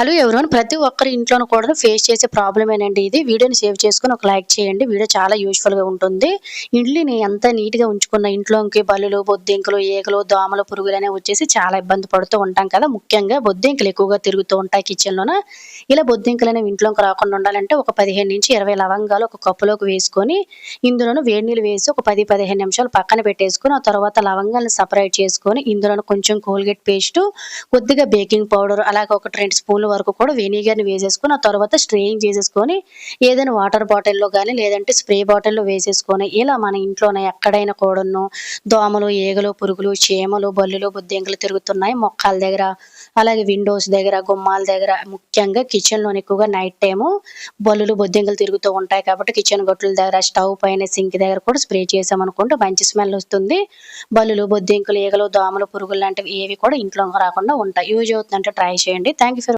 Hello everyone ప్రతి ఒక్కరి ఇంట్లోనూ కూడా ఫేస్ చేసే ప్రాబ్లమేనండి ఇది. వీడియోని సేవ్ చేసుకొని ఒక లైక్ చేయండి. వీడియో చాలా యూస్ఫుల్గా ఉంటుంది. ఇండ్లిని ఎంత నీట్గా ఉంచుకున్న ఇంట్లోకి బల్లులు బొద్దింకలు ఏకలు దోమలు పురుగులు అనేవి వచ్చేసి చాలా ఇబ్బంది పడుతూ ఉంటాం కదా. ముఖ్యంగా బొద్దింకలు ఎక్కువగా తిరుగుతూ ఉంటాయి కిచెన్లోన. ఇలా బొద్దింకలు అనేవి ఇంట్లోకి రాకుండా ఉండాలంటే ఒక పదిహేను నుంచి ఇరవై లవంగాలు ఒక కప్పులోకి వేసుకొని ఇందులోను వేడి నీళ్ళు వేసి ఒక పది పదిహేను నిమిషాలు పక్కన పెట్టేసుకొని ఆ తర్వాత లవంగాలను సపరేట్ చేసుకొని ఇందులోనూ కొంచెం కోల్గేట్ పేస్ట్ కొద్దిగా బేకింగ్ పౌడర్ అలాగే ఒక రెండు స్పూన్లు వరకు కూడా వెనిగర్ని వేసేసుకొని ఆ తర్వాత స్ట్రెయిన్ చేసేసుకొని ఏదైనా వాటర్ బాటిల్లో కానీ లేదంటే స్ప్రే బాటిల్లో వేసేసుకొని ఇలా మన ఇంట్లోనే ఎక్కడైనా కూడాను దోమలు ఈగలు పురుగులు చీమలు బల్లులు బుద్ధింకలు తిరుగుతున్నాయి మొక్కల దగ్గర. అలాగే విండోస్ దగ్గర గుమ్మాల దగ్గర ముఖ్యంగా కిచెన్లో ఎక్కువగా నైట్ టైము బల్లులు బొద్దింకలు తిరుగుతూ ఉంటాయి కాబట్టి కిచెన్ గొట్టుల దగ్గర స్టవ్ పైన సింక్ దగ్గర కూడా స్ప్రే చేసామనుకుంటే మంచి స్మెల్ వస్తుంది. బల్లులు బొద్దింకలు ఈగలు దోమలు పురుగులు లాంటివి ఏవి కూడా ఇంట్లో రాకుండా ఉంటాయి. యూజ్ అవుతుందంటే ట్రై చేయండి. Thank you for